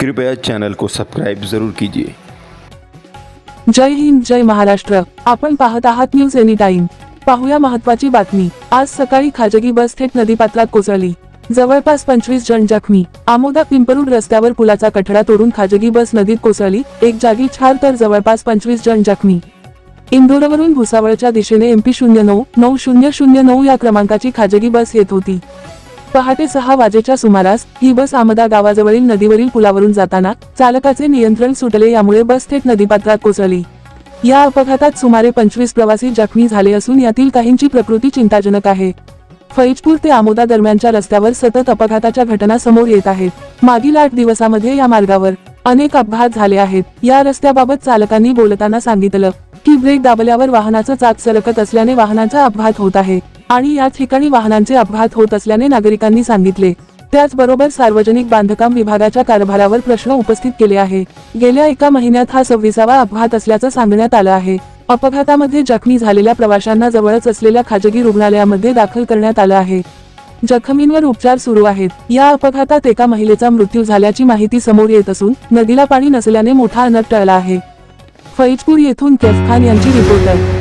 कृपया चॅनल को सबस्क्राईब जरूर कीजिए। जय हिंद जय महाराष्ट्र। आपण पाहत आहात न्यूज एनी टाइम पाहूया महत्वाची बातमी. आज सकाळी खाजगी बस थेट नदीपात्रात कोसळली. जवळपास पंचवीस जण जखमी. आमोदा पिंपरुड रस्त्यावर पुलाचा कठडा तोडून खाजगी बस नदीत कोसळली. एक जागी छार तर जवळपास पंचवीस जण जखमी. इंदोरवरून भुसावळच्या दिशेने एमपी शून्य नऊ नऊ शून्य शून्य नऊ या क्रमांकाची खाजगी बस येत होती. पहाटे सहा वाजेच्या सुमारास ही बस आमदा गावाजवळील नदीवरील पुलावरून जाताना चालकाचे नियंत्रण सुटले यामुळे बस थेट नदीपात्रात कोसळली. या अपघातात सुमारे पंचवीस प्रवासी जखमी झाले असून यातील काहींची प्रकृती चिंताजनक आहे. फैजपूर ते आमोदा दरम्यानच्या रस्त्यावर सतत अपघाताच्या घटना समोर येत आहेत. मागील आठ दिवसामध्ये या मार्गावर अनेक अपघात झाले आहेत. या रस्त्याबाबत चालकांनी बोलताना सांगितलं की ब्रेक दाबल्यावर वाहनाचं चाक सरकत असल्याने वाहनाचा अपघात होत आहे. आणि या ठिकाणी वाहनांचे अपघात होत असल्याने नागरिकांनी सांगितले. त्याचबरोबर सार्वजनिक बांधकाम विभागाच्या कारभारावर प्रश्न उपस्थित केले आहे. गेल्या एका महिन्यात हा सव्वीसावा अपघात असल्याचं सांगण्यात आलं आहे. अपघातामध्ये जखमी झालेल्या प्रवाशांना जवळच असलेल्या खाजगी रुग्णालयामध्ये दाखल करण्यात आलं आहे. जखमींवर उपचार सुरू आहेत. या अपघातात एका महिलेचा मृत्यू झाल्याची माहिती समोर येत असून नदीला पाणी नसल्याने मोठा अनर्थ टळला आहे. फैजपूर येथून कैफ खान यांची रिपोर्टर.